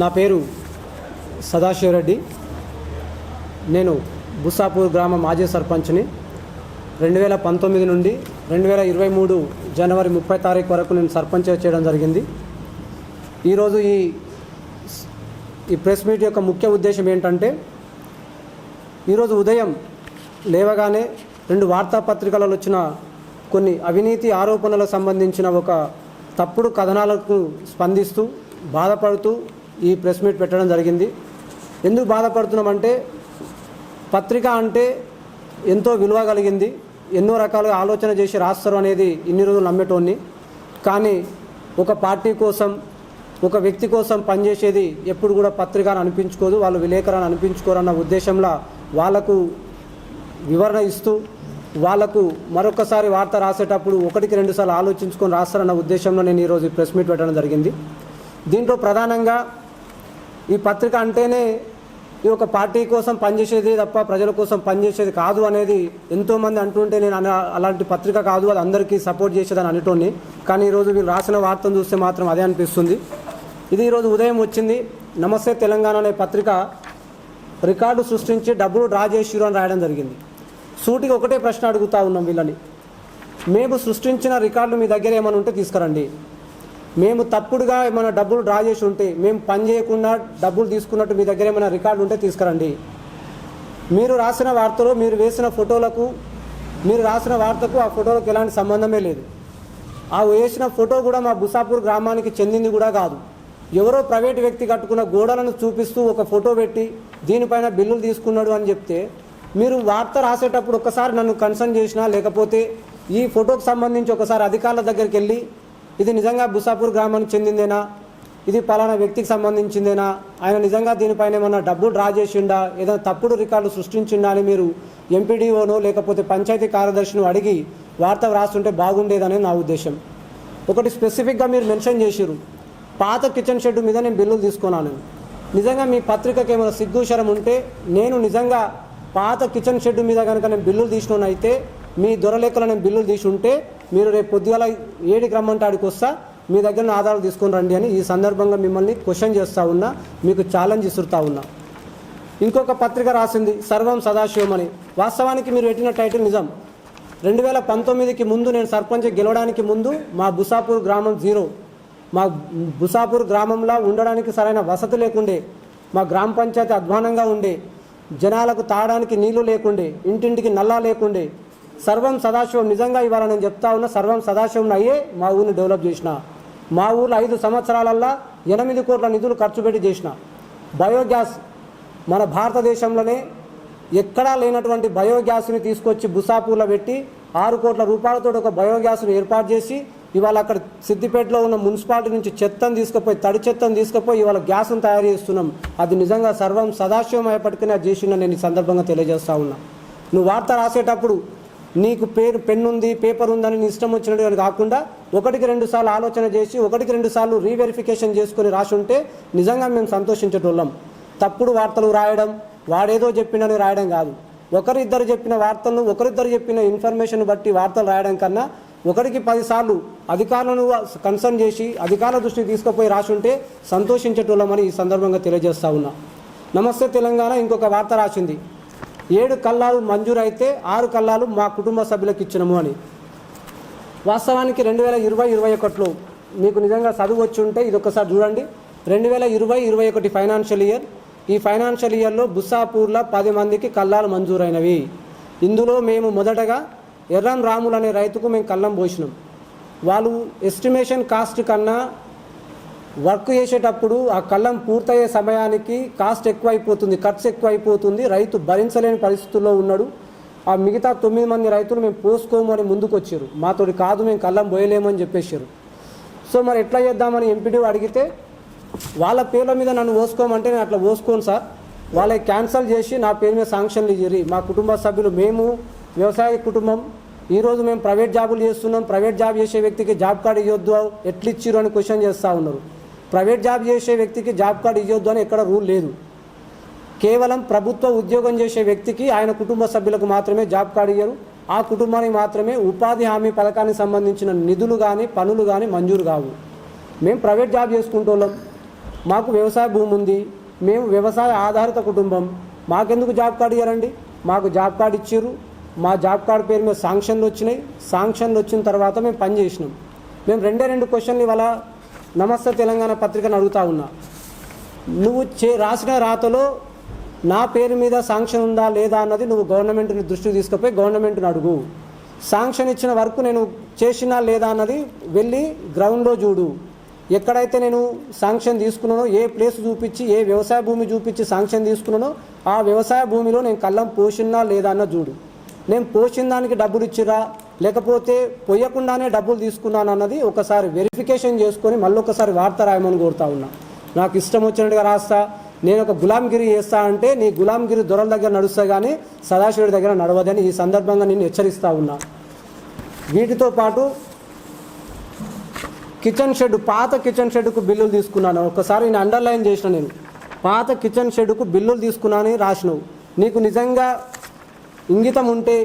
నా పేరు సదాశివరెడ్డి నేను బుసాపూర్ గ్రామ మాజీ సర్పంచ్ని. రెండు వేల పంతొమ్మిది నుండి రెండు వేల ఇరవై మూడు జనవరి ముప్పై తారీఖు వరకు నేను సర్పంచ్ చేయడం జరిగింది. ఈరోజు ఈ ఈ ప్రెస్ మీట్ యొక్క ముఖ్య ఉద్దేశం ఏంటంటే ఈరోజు ఉదయం లేవగానే రెండు వార్తాపత్రికలలో వచ్చిన కొన్ని అవినీతి ఆరోపణలకు సంబంధించిన ఒక తప్పుడు కథనాలకు స్పందిస్తూ బాధపడుతూ ఈ ప్రెస్ మీట్ పెట్టడం జరిగింది. ఎందుకు బాధపడుతున్నామంటే పత్రిక అంటే ఎంతో విలువ కలిగింది. ఎన్నో రకాలుగా ఆలోచన చేసి రాస్తారు అనేది ఇన్ని రోజులు నమ్మేటోన్ని. కానీ ఒక పార్టీ కోసం ఒక వ్యక్తి కోసం పనిచేసేది ఎప్పుడు కూడా పత్రిక అని అనిపించుకోదు వాళ్ళు విలేకరని అనిపించుకోరన్న ఉద్దేశంలో వాళ్ళకు వివరణ ఇస్తూ వాళ్ళకు మరొకసారి వార్త రాసేటప్పుడు ఒకటికి రెండుసార్లు ఆలోచించుకొని రాస్తారన్న ఉద్దేశంలో నేను ఈరోజు ఈ ప్రెస్ మీట్ పెట్టడం జరిగింది. దీంట్లో ప్రధానంగా ఈ పత్రిక అంటేనే ఈ ఒక పార్టీ కోసం పనిచేసేది తప్ప ప్రజల కోసం పనిచేసేది కాదు అనేది ఎంతోమంది అంటుంటే నేను అలాంటి పత్రిక కాదు అది అందరికీ సపోర్ట్ చేసేదని అనేటోని కానీ ఈరోజు వీళ్ళు రాసిన వార్తను చూస్తే మాత్రం అదే అనిపిస్తుంది. ఇది ఈరోజు ఉదయం వచ్చింది. నమస్తే తెలంగాణ అనే పత్రిక రికార్డు సృష్టించి డబ్బులు డ్రా చేసిరు అని రాయడం జరిగింది. సూటికి ఒకటే ప్రశ్న అడుగుతా ఉన్నాం వీళ్ళని. మేము సృష్టించిన రికార్డులు మీ దగ్గర ఏమైనా ఉంటే తీసుకురండి. మేము తప్పుడుగా ఏమైనా డబ్బులు డ్రా చేసి ఉంటే మేము పని చేయకుండా డబ్బులు తీసుకున్నట్టు మీ దగ్గర ఏమైనా రికార్డు ఉంటే తీసుకురండి. మీరు రాసిన వార్తలో మీరు వేసిన ఫోటోలకు మీరు రాసిన వార్తకు ఆ ఫోటోలకు ఎలాంటి సంబంధమే లేదు. ఆ వేసిన ఫోటో కూడా మా బుసాపూర్ గ్రామానికి చెందింది కూడా కాదు. ఎవరో ప్రైవేట్ వ్యక్తి కట్టుకున్న గోడలను చూపిస్తూ ఒక ఫోటో పెట్టి దీనిపైన బిల్లులు తీసుకున్నాడు అని చెప్తే మీరు వార్త రాసేటప్పుడు ఒకసారి నన్ను కన్సర్న్ చేసినా లేకపోతే ఈ ఫోటోకు సంబంధించి ఒకసారి అధికారుల దగ్గరికి వెళ్ళి ఇది నిజంగా బుసాపూర్ గ్రామానికి చెందిందేనా? ఇది పలానా వ్యక్తికి సంబంధించిందేనా? ఆయన నిజంగా దీనిపైన ఏమన్నా డబ్బులు డ్రా చేసిండా? ఏదైనా తప్పుడు రికార్డు సృష్టించిండా అని మీరు ఎంపీడీఓను లేకపోతే పంచాయతీ కార్యదర్శిని అడిగి వార్త వ్రాస్తుంటే బాగుండేదనే నా ఉద్దేశం. ఒకటి స్పెసిఫిక్గా మీరు మెన్షన్ చేసిరు పాత కిచెన్ షెడ్ మీద నేను బిల్లులు తీసుకున్నాను నిజంగా మీ పత్రికకి ఏమైనా సిగ్గుశరం ఉంటే నేను నిజంగా పాత కిచెన్ షెడ్ మీద కనుక నేను బిల్లులు తీసిన అయితే మీ దొరలేఖలో నేను బిల్లులు తీసి ఉంటే మీరు రేపు పొద్దుగాల ఏడికి రమ్మంటే ఆడికి వస్తా మీ దగ్గర ఆధారాలు తీసుకొని రండి అని ఈ సందర్భంగా మిమ్మల్ని క్వశ్చన్ చేస్తూ ఉన్నా మీకు ఛాలెంజ్ ఇస్తుతా ఉన్నా. ఇంకొక పత్రిక రాసింది సర్వం సదాశివం అని. వాస్తవానికి మీరు పెట్టిన టైటిల్ నిజం. రెండు వేల పంతొమ్మిదికి ముందు నేను సర్పంచ్ గెలవడానికి ముందు మా బుసాపూర్ గ్రామం జీరో. మా బుసాపూర్ గ్రామంలో ఉండడానికి సరైన వసతి లేకుండే మా గ్రామ పంచాయతీ అధ్వానంగా ఉండే జనాలకు తాగడానికి నీళ్ళు లేకుండే ఇంటింటికి నల్లా లేకుండే సర్వం సదాశివం. నిజంగా ఇవాళ నేను చెప్తా ఉన్న సర్వం సదాశివం అయ్యే మా ఊరిని డెవలప్ చేసిన. మా ఊర్లో ఐదు సంవత్సరాలల్లా ఎనిమిది కోట్ల నిధులు ఖర్చు పెట్టి చేసిన. బయోగ్యాస్ మన భారతదేశంలోనే ఎక్కడా లేనటువంటి బయోగ్యాస్ని తీసుకొచ్చి బుసాపూర్లో పెట్టి ఆరు కోట్ల రూపాయలతో ఒక బయోగ్యాస్ను ఏర్పాటు చేసి ఇవాళ అక్కడ సిద్దిపేటలో ఉన్న మున్సిపాలిటీ నుంచి చెత్తను తీసుకుపోయి తడి చెత్తను తీసుకుపోయి ఇవాళ గ్యాస్ను తయారు చేస్తున్నాం. అది నిజంగా సర్వం సదాశివం అయ్యేపటికనే చేసిన నేను ఈ సందర్భంగా తెలియజేస్తా ఉన్నా. నువ్వు వార్త రాసేటప్పుడు నీకు పేరు పెన్నుంది పేపర్ ఉందని నీ ఇష్టం వచ్చినట్టు అని కాకుండా ఒకటికి రెండు సార్లు ఆలోచన చేసి ఒకటికి రెండు సార్లు రీవెరిఫికేషన్ చేసుకొని రాసి ఉంటే నిజంగా మేము సంతోషించేటోళ్ళం. తప్పుడు వార్తలు రాయడం వాడేదో చెప్పినని రాయడం కాదు. ఒకరిద్దరు చెప్పిన వార్తలను ఒకరిద్దరు చెప్పిన ఇన్ఫర్మేషన్ బట్టి వార్తలు రాయడం కన్నా ఒకరికి పదిసార్లు అధికారులను కన్సర్న్ చేసి అధికారుల దృష్టికి తీసుకుపోయి రాసి ఉంటే సంతోషించేటోళ్ళమని ఈ సందర్భంగా తెలియజేస్తా ఉన్నా. నమస్తే తెలంగాణ ఇంకొక వార్త రాసింది. ఏడు కల్లాలు మంజూరైతే ఆరు కల్లాలు మా కుటుంబ సభ్యులకు ఇచ్చినము అని. వాస్తవానికి రెండు వేల ఇరవై ఇరవై ఒకటిలో మీకు నిజంగా చదువు వచ్చి ఉంటే ఇది ఒకసారి చూడండి. రెండు వేల ఇరవై ఇరవై ఒకటి ఫైనాన్షియల్ ఇయర్. ఈ ఫైనాన్షియల్ ఇయర్లో బుస్సాపూర్లో పది మందికి కల్లాలు మంజూరైనవి. ఇందులో మేము మొదటగా ఎర్రం రాములు అనే రైతుకు మేము కళ్ళం పోసినాం. వాళ్ళు ఎస్టిమేషన్ కాస్ట్ కన్నా వర్క్ చేసేటప్పుడు ఆ కళ్ళం పూర్తయ్యే సమయానికి కాస్ట్ ఎక్కువైపోతుంది ఖర్చు ఎక్కువైపోతుంది రైతు భరించలేని పరిస్థితుల్లో ఉన్నాడు. ఆ మిగతా తొమ్మిది మంది రైతులు మేము పోసుకోము అని ముందుకు వచ్చారు. మాతోటి కాదు మేము కళ్ళం పోయలేమని చెప్పేశారు. సో మరి ఎట్లా చేద్దామని ఎంపీడీ అడిగితే వాళ్ళ పేర్ల మీద నన్ను పోసుకోమంటే నేను అట్లా పోసుకోను సార్. వాళ్ళకి క్యాన్సిల్ చేసి నా పేరు మీద శాంక్షన్లు ఇచ్చి మా కుటుంబ సభ్యులు మేము వ్యవసాయ కుటుంబం ఈరోజు మేము ప్రైవేట్ జాబులు చేస్తున్నాం. ప్రైవేట్ జాబ్ చేసే వ్యక్తికి జాబ్ కార్డు ఇవ్వద్దు ఎట్లు ఇచ్చిర్రు అని క్వశ్చన్ చేస్తూ ఉన్నారు. ప్రైవేట్ జాబ్ చేసే వ్యక్తికి జాబ్ కార్డు ఇవ్వద్దు అని ఎక్కడ రూల్ లేదు. కేవలం ప్రభుత్వ ఉద్యోగం చేసే వ్యక్తికి ఆయన కుటుంబ సభ్యులకు మాత్రమే జాబ్ కార్డు ఇయ్యరు. ఆ కుటుంబానికి మాత్రమే ఉపాధి హామీ పథకానికి సంబంధించిన నిధులు కానీ పనులు కానీ మంజూరు కావు. మేము ప్రైవేట్ జాబ్ చేసుకుంటున్నాం మాకు వ్యవసాయ భూమి ఉంది. మేము వ్యవసాయ ఆధారిత కుటుంబం. మాకెందుకు జాబ్ కార్డు ఇవ్వరండి మాకు జాబ్ కార్డు ఇచ్చారు మా జాబ్ కార్డు పేరు మీద శాంక్షన్లు వచ్చినాయి. శాంక్షన్లు వచ్చిన తర్వాత మేము పని చేసినాం. మేము రెండే రెండు క్వశ్చన్లు ఇవాళ నమస్తే తెలంగాణ పత్రికను అడుగుతా ఉన్నా. నువ్వు చే రాసిన రాతలో నా పేరు మీద శాంక్షన్ ఉందా లేదా అన్నది నువ్వు గవర్నమెంట్ని దృష్టికి తీసుకుపోయి గవర్నమెంట్ని అడుగు. శాంక్షన్ ఇచ్చిన వరకు నేను చేసినా లేదా అన్నది వెళ్ళి గ్రౌండ్లో చూడు. ఎక్కడైతే నేను శాంక్షన్ తీసుకున్నానో ఏ ప్లేస్ చూపించి ఏ వ్యవసాయ భూమి చూపించి శాంక్షన్ తీసుకున్నానో ఆ వ్యవసాయ భూమిలో నేను కళ్ళం పోసినా లేదా అన్న చూడు. నేను పోసిన దానికి డబ్బులు ఇచ్చిరా లేకపోతే పొయ్యకుండానే డబ్బులు తీసుకున్నాను అన్నది ఒకసారి వెరిఫికేషన్ చేసుకొని మళ్ళీ ఒకసారి వార్త రాయమని కోరుతా ఉన్నా. నాకు ఇష్టం వచ్చినట్టుగా రాస్తా నేను ఒక గులాంగిరి చేస్తా అంటే నీ గులాంగిరి దొరల దగ్గర నడుస్తా కానీ సదాశివుడి దగ్గర నడవదని ఈ సందర్భంగా నేను హెచ్చరిస్తా ఉన్నా. వీటితో పాటు కిచెన్ షెడ్ పాత కిచెన్ షెడ్కు బిల్లులు తీసుకున్నాను. ఒకసారి నేను అండర్లైన్ చేసిన నేను. పాత కిచెన్ షెడ్కు బిల్లులు తీసుకున్నానని రాసినావు. నీకు నిజంగా ఇంగితం ఉంటే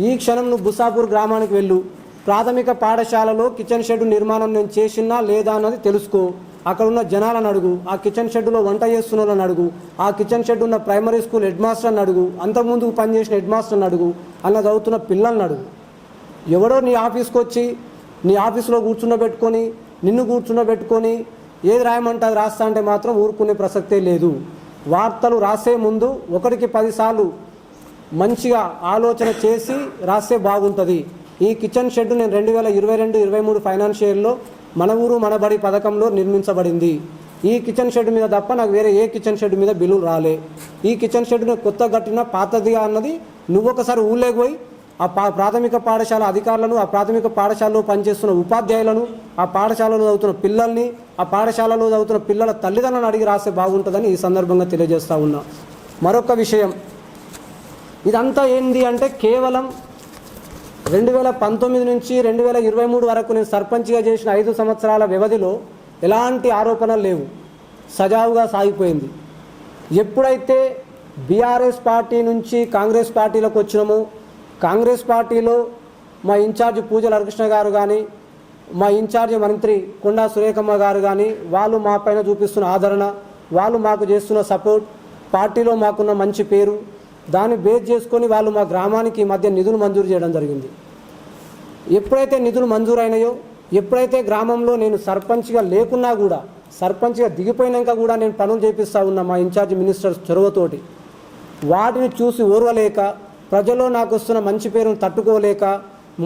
ఈ క్షణం నువ్వు బుసాపూర్ గ్రామానికి వెళ్ళు. ప్రాథమిక పాఠశాలలో కిచెన్ షెడ్ నిర్మాణం నేను చేసినా లేదా అన్నది తెలుసుకో. అక్కడ ఉన్న జనాలను అడుగు. ఆ కిచెన్ షెడ్లో వంట చేస్తున్న వాళ్ళని అడుగు. ఆ కిచెన్ షెడ్ ఉన్న ప్రైమరీ స్కూల్ హెడ్ మాస్టర్ని అడుగు. అంతకుముందు పనిచేసిన హెడ్ మాస్టర్ని అడుగు. అన్న చదువుతున్న పిల్లల్ని అడుగు. ఎవడో నీ ఆఫీస్కి వచ్చి నీ ఆఫీస్లో కూర్చుండబెట్టుకొని నిన్ను కూర్చుండబెట్టుకొని ఏది రాయమంటే అది రాస్తా అంటే మాత్రం ఊరుకునే ప్రసక్తే లేదు. వార్తలు రాసే ముందు ఒకటికి పదిసార్లు మంచిగా ఆలోచన చేసి రాస్తే బాగుంటుంది. ఈ కిచెన్ షెడ్ నేను రెండు వేల ఇరవై రెండు ఇరవై మూడు ఫైనాన్షియల్లో మన ఊరు మన బడి పథకంలో నిర్మించబడింది. ఈ కిచెన్ షెడ్ మీద తప్ప నాకు వేరే ఏ కిచెన్ షెడ్ మీద బిల్లులు రాలే. ఈ కిచెన్ షెడ్ కొత్త కట్టిన పాతదిగా అన్నది నువ్వు ఒకసారి ఊళ్ళోకి పోయి ఆ పా ప్రాథమిక పాఠశాల అధికారులను ఆ ప్రాథమిక పాఠశాలలో పనిచేస్తున్న ఉపాధ్యాయులను ఆ పాఠశాలలో చదువుతున్న పిల్లల్ని ఆ పాఠశాలలో చదువుతున్న పిల్లల తల్లిదండ్రులను అడిగి రాస్తే బాగుంటుందని ఈ సందర్భంగా తెలియజేస్తా ఉన్నా. మరొక విషయం ఇదంతా ఏంది అంటే కేవలం రెండు వేల పంతొమ్మిది నుంచి రెండు వేల ఇరవై మూడు వరకు నేను సర్పంచ్గా చేసిన ఐదు సంవత్సరాల వ్యవధిలో ఎలాంటి ఆరోపణలు లేవు. సజావుగా సాగిపోయింది. ఎప్పుడైతే బీఆర్ఎస్ పార్టీ నుంచి కాంగ్రెస్ పార్టీలోకి వచ్చినామో కాంగ్రెస్ పార్టీలో మా ఇన్ఛార్జ్ పూజల హరికృష్ణ గారు కానీ మా ఇన్ఛార్జ్ మంత్రి కొండా సురేఖమ్మ గారు కానీ వాళ్ళు మా పైన చూపిస్తున్న ఆదరణ వాళ్ళు మాకు చేస్తున్న సపోర్ట్ పార్టీలో మాకున్న మంచి పేరు దాన్ని బేస్ చేసుకొని వాళ్ళు మా గ్రామానికి ఈ మధ్య నిధులు మంజూరు చేయడం జరిగింది. ఎప్పుడైతే నిధులు మంజూరైనాయో ఎప్పుడైతే గ్రామంలో నేను సర్పంచ్గా లేకున్నా కూడా సర్పంచ్గా దిగిపోయినాక కూడా నేను పనులు చేపిస్తా ఉన్నా మా ఇన్ఛార్జ్ మినిస్టర్ చొరవతోటి వాటిని చూసి ఓర్వలేక ప్రజల్లో నాకు వస్తున్న మంచి పేరును తట్టుకోలేక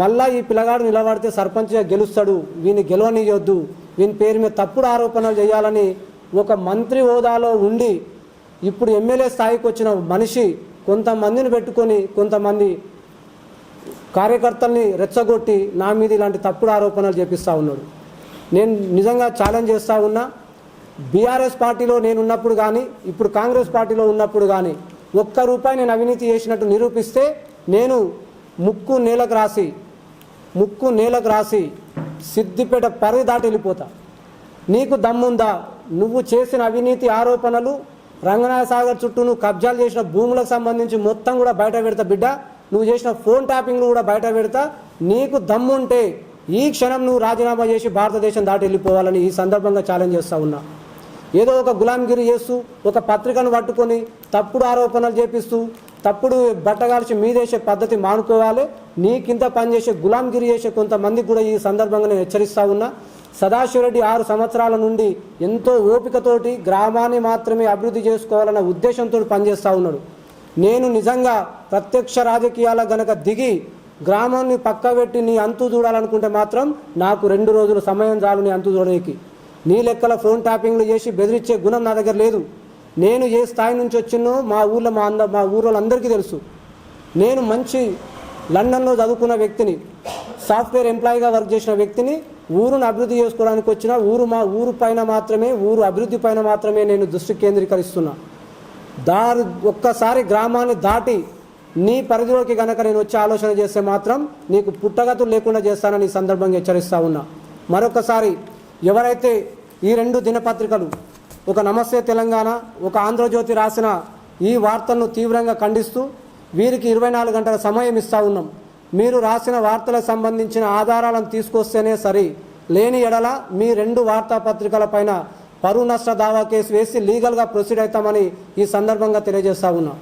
మళ్ళా ఈ పిల్లగాడు నిలబడితే సర్పంచ్గా గెలుస్తాడు వీని గెలవనియొద్దు వీని పేరు మీద తప్పుడు ఆరోపణలు చేయాలని ఒక మంత్రి హోదాలో ఉండి ఇప్పుడు ఎమ్మెల్యే స్థాయికి వచ్చిన మనిషి కొంతమందిని పెట్టుకొని కొంతమంది కార్యకర్తల్ని రెచ్చగొట్టి నా మీద ఇలాంటి తప్పుడు ఆరోపణలు చేపిస్తూ ఉన్నాడు. నేను నిజంగా ఛాలెంజ్ చేస్తూ ఉన్నా. బీఆర్ఎస్ పార్టీలో నేను ఉన్నప్పుడు కానీ ఇప్పుడు కాంగ్రెస్ పార్టీలో ఉన్నప్పుడు కానీ ఒక్క రూపాయి నేను అవినీతి చేసినట్టు నిరూపిస్తే నేను ముక్కు నేలకు రాసి ముక్కు నేలకు రాసి సిద్దిపేట పరిధి దాటి వెళ్ళిపోతా. నీకు దమ్ముందా? నువ్వు చేసిన అవినీతి ఆరోపణలు రంగనాథ సాగర్ చుట్టూ నువ్వు కబ్జాలు చేసిన భూములకు సంబంధించి మొత్తం కూడా బయట పెడతా బిడ్డ. నువ్వు చేసిన ఫోన్ ట్యాపింగ్లు కూడా బయట పెడతా. నీకు దమ్ముంటే ఈ క్షణం నువ్వు రాజీనామా చేసి భారతదేశం దాటి వెళ్ళిపోవాలని ఈ సందర్భంగా ఛాలెంజ్ చేస్తూ ఉన్నా. ఏదో ఒక గులాంగిరి చేస్తూ ఒక పత్రికను పట్టుకొని తప్పుడు ఆరోపణలు చేపిస్తూ తప్పుడు బట్టగాల్చి మీదేసే పద్ధతి మానుకోవాలి. నీకింత పనిచేసే గులాంగిరి చేసే కొంతమందికి కూడా ఈ సందర్భంగా నేను హెచ్చరిస్తా ఉన్నా. సదాశివరెడ్డి ఆరు సంవత్సరాల నుండి ఎంతో ఓపికతోటి గ్రామాన్ని మాత్రమే అభివృద్ధి చేసుకోవాలన్న ఉద్దేశంతో పనిచేస్తూ ఉన్నాడు. నేను నిజంగా ప్రత్యక్ష రాజకీయాల గనక దిగి గ్రామాన్ని పక్కబెట్టి నీ అంతు చూడాలనుకుంటే మాత్రం నాకు రెండు రోజులు సమయం చాలు నీ అంతు చూడడానికి నీ లెక్కల ఫోన్ ట్యాపింగ్లు చేసి బెదిరించే గుణం నా దగ్గర లేదు. నేను ఏ స్థాయి నుంచి వచ్చినో మా ఊళ్ళో మా అంద మా ఊరోళ్ళందరికీ తెలుసు. నేను మంచి లండన్లో చదువుకున్న వ్యక్తిని సాఫ్ట్వేర్ ఎంప్లాయీగా వర్క్ చేసిన వ్యక్తిని ఊరును అభివృద్ధి చేసుకోవడానికి వచ్చిన ఊరు మా ఊరు పైన మాత్రమే ఊరు అభివృద్ధి పైన మాత్రమే నేను దృష్టి కేంద్రీకరిస్తున్నా. దారి ఒక్కసారి గ్రామాన్ని దాటి నీ పరిధిలోకి కనుక నేను వచ్చి ఆలోచన చేస్తే మాత్రం నీకు పుట్టగతులు లేకుండా చేస్తానని ఈ సందర్భంగా హెచ్చరిస్తా ఉన్నా. మరొకసారి ఎవరైతే ఈ రెండు దినపత్రికలు ఒక నమస్తే తెలంగాణ ఒక ఆంధ్రజ్యోతి రాసిన ఈ వార్తలను తీవ్రంగా ఖండిస్తూ వీరికి ఇరవై నాలుగు గంటల సమయం ఇస్తా ఉన్నాం. మీరు రాసిన వార్తలకు సంబంధించిన ఆధారాలను తీసుకొస్తేనే సరి. లేని ఎడల మీ రెండు వార్తాపత్రికల పైన పరువు నష్ట దావా కేసు వేసి లీగల్గా ప్రొసీడ్ అవుతామని ఈ సందర్భంగా తెలియజేస్తా ఉన్నాం.